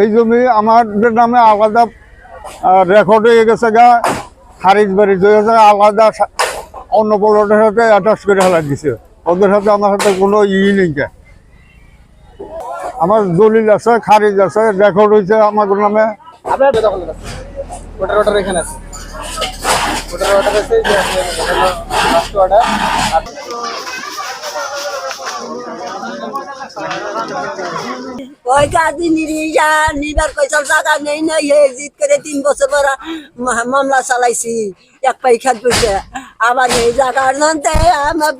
এই জমি আমাদের নামে আলাদা রেকর্ড হয়ে গেছে গা, খারিজ বাড়ি হয়ে গেছে আলাদা অন্য প্লটের সাথে অ্যাটাচ করে হেলা দিছে ওদের সাথে আমার সাথে কোনো ই নেই। আমার দলিল আছে খারিজ আছে রেকর্ড হয়েছে আমার নামে। আপনার দখল আছে। ওটার ওটার এখানে আছে। ওটার ওটার আছে যে ফার্স্ট অর্ডার ওই কাজী নিরিয়া নিবার কইসাল জায়গা নেই না হে জিত করে তিন বছর পর মামলা চালাইছি। এক পাই করছে আবার এই জায়গার নন্তে আমার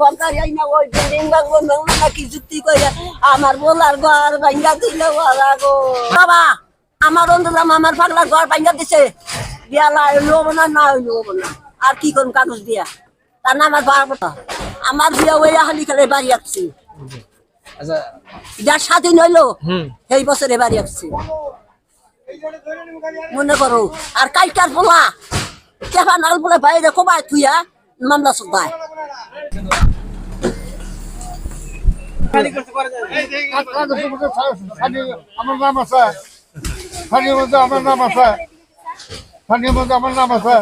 এই না ওই বিল্ডিং ভাঙবো নাকি যুক্তি করে আমার বলার ঘর ভাঙ্গা দিলে ওরা গো। বাবা আমার অন্তরাম আমার পাগলার ঘর ভাঙ্গা দিছে। দিয়া লোব না না লোব না। আর কি করুন কাগজ দিয়া? তার না আমার না আমার বিয়া ওই হালি খেলে বাড়ি আসছি। আচ্ছা। যার স্বাধীন হইল এই বছর এবারই আসছি। মনে করো আর কালকার পোলা কেফা নাল বলে বাইরে কবাই থুইয়া মামলা চোদ্দায় আমার নাম আছে। আমার নাম আছে। আমার নাম আছে।